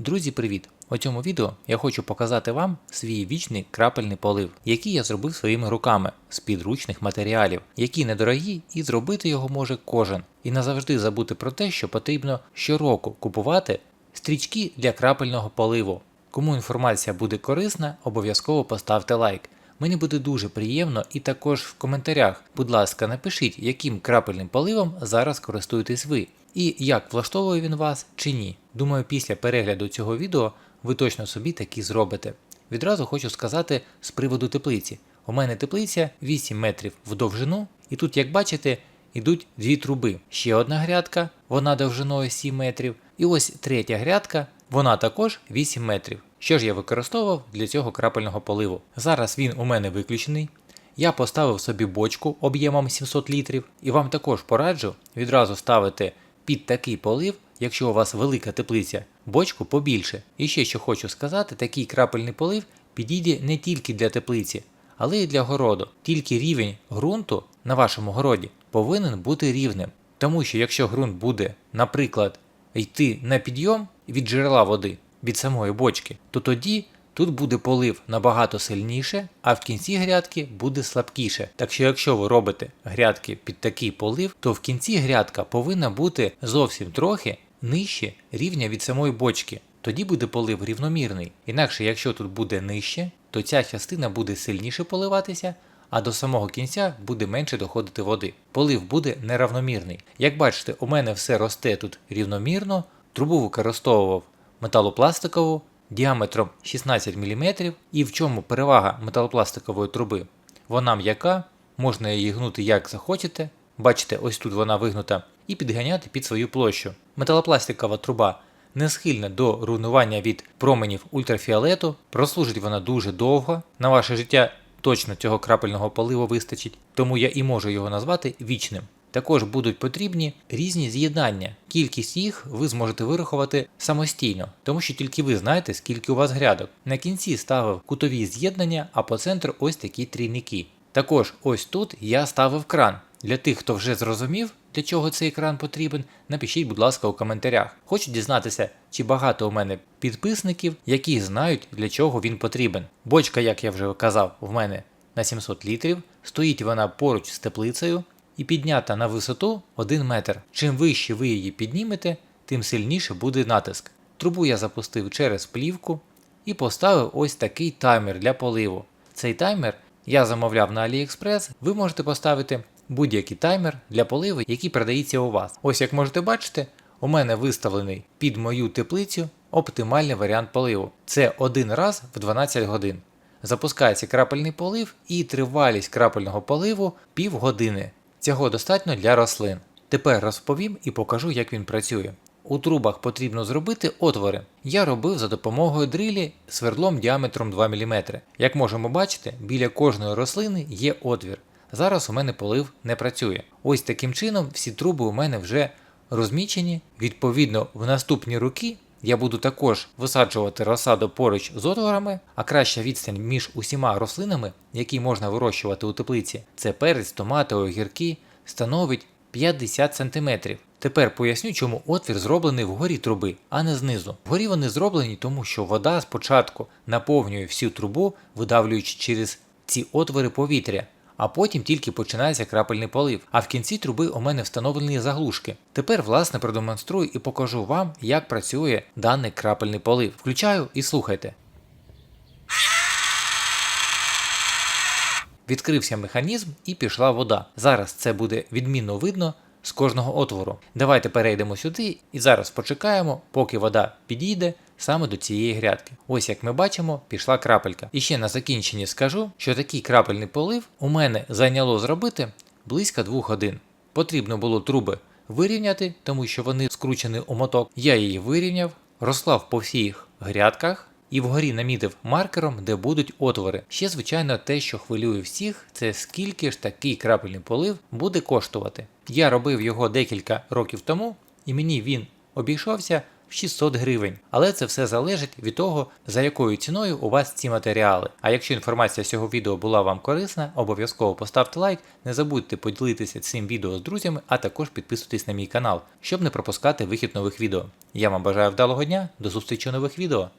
Друзі, привіт! У цьому відео я хочу показати вам свій вічний крапельний полив, який я зробив своїми руками з підручних матеріалів, які недорогі і зробити його може кожен. І назавжди забути про те, що потрібно щороку купувати стрічки для крапельного поливу. Кому інформація буде корисна, обов'язково поставте лайк. Мені буде дуже приємно і також в коментарях, будь ласка, напишіть, яким крапельним поливом зараз користуєтесь ви, і як влаштовує він вас чи ні. Думаю, після перегляду цього відео ви точно собі такі зробите. Відразу хочу сказати з приводу теплиці. У мене теплиця 8 метрів в довжину, і тут, як бачите, йдуть дві труби. Ще одна грядка, вона довжиною 7 метрів, і ось третя грядка, вона також 8 метрів. Що ж я використовував для цього крапельного поливу? Зараз він у мене виключений. Я поставив собі бочку об'ємом 700 літрів, і вам також пораджу відразу ставити під такий полив, якщо у вас велика теплиця, бочку побільше. І ще що хочу сказати, такий крапельний полив підійде не тільки для теплиці, але й для городу. Тільки рівень ґрунту на вашому городі повинен бути рівним. Тому що якщо ґрунт буде, наприклад, йти на підйом від джерела води, від самої бочки, то тоді тут буде полив набагато сильніше, а в кінці грядки буде слабкіше. Так що, якщо ви робите грядки під такий полив, то в кінці грядка повинна бути зовсім трохи нижче рівня від самої бочки. Тоді буде полив рівномірний. Інакше, якщо тут буде нижче, то ця частина буде сильніше поливатися, а до самого кінця буде менше доходити води. Полив буде неравномірний. Як бачите, у мене все росте тут рівномірно, трубу використовував металопластикову діаметром 16 мм. І в чому перевага металопластикової труби? Вона м'яка, можна її гнути як захочете. Бачите, ось тут вона вигнута, і підганяти під свою площу. Металопластикова труба не схильна до руйнування від променів ультрафіолету, прослужить вона дуже довго. На ваше життя точно цього крапельного поливу вистачить, тому я і можу його назвати вічним. Також будуть потрібні різні з'єднання. Кількість їх ви зможете вирахувати самостійно, тому що тільки ви знаєте, скільки у вас грядок. На кінці ставив кутові з'єднання, а по центру ось такі трійники. Також ось тут я ставив кран. Для тих, хто вже зрозумів, для чого цей кран потрібен, напишіть, будь ласка, у коментарях. Хочу дізнатися, чи багато у мене підписників, які знають, для чого він потрібен. Бочка, як я вже казав, в мене на 700 літрів, стоїть вона поруч з теплицею і піднята на висоту 1 метр. Чим вище ви її піднімете, тим сильніше буде натиск. Трубу я запустив через плівку і поставив ось такий таймер для поливу. Цей таймер я замовляв на AliExpress, ви можете поставити будь-який таймер для поливу, який продається у вас. Ось як можете бачити, у мене виставлений під мою теплицю оптимальний варіант поливу. Це один раз в 12 годин. Запускається крапельний полив і тривалість крапельного поливу півгодини. Цього достатньо для рослин. Тепер розповім і покажу, як він працює. У трубах потрібно зробити отвори. Я робив за допомогою дрилі свердлом діаметром 2 мм. Як можемо бачити, біля кожної рослини є отвір. Зараз у мене полив не працює. Ось таким чином всі труби у мене вже розмічені. Відповідно, в наступні роки я буду також висаджувати розсаду поруч з отворами, а краща відстань між усіма рослинами, які можна вирощувати у теплиці, це перець, томати, огірки, становить 50 см. Тепер поясню, чому отвір зроблений вгорі труби, а не знизу. Вгорі вони зроблені, тому що вода спочатку наповнює всю трубу, видавлюючи через ці отвори повітря. А потім тільки починається крапельний полив. А в кінці труби у мене встановлені заглушки. Тепер, власне, продемонструю і покажу вам, як працює даний крапельний полив. Включаю і слухайте. Відкрився механізм і пішла вода. Зараз це буде відмінно видно з кожного отвору. Давайте перейдемо сюди і зараз почекаємо, поки вода підійде саме до цієї грядки. Ось як ми бачимо, пішла крапелька. І ще на закінченні скажу, що такий крапельний полив у мене зайняло зробити близько 2 годин. Потрібно було труби вирівняти, тому що вони скручені у моток. Я її вирівняв, розклав по всіх грядках. І вгорі намітив маркером, де будуть отвори. Ще, звичайно, те, що хвилює всіх, це скільки ж такий крапельний полив буде коштувати. Я робив його декілька років тому, і мені він обійшовся в 600 гривень. Але це все залежить від того, за якою ціною у вас ці матеріали. А якщо інформація з цього відео була вам корисна, обов'язково поставте лайк, не забудьте поділитися цим відео з друзями, а також підписуйтесь на мій канал, щоб не пропускати вихід нових відео. Я вам бажаю вдалого дня, до зустрічі у нових відео.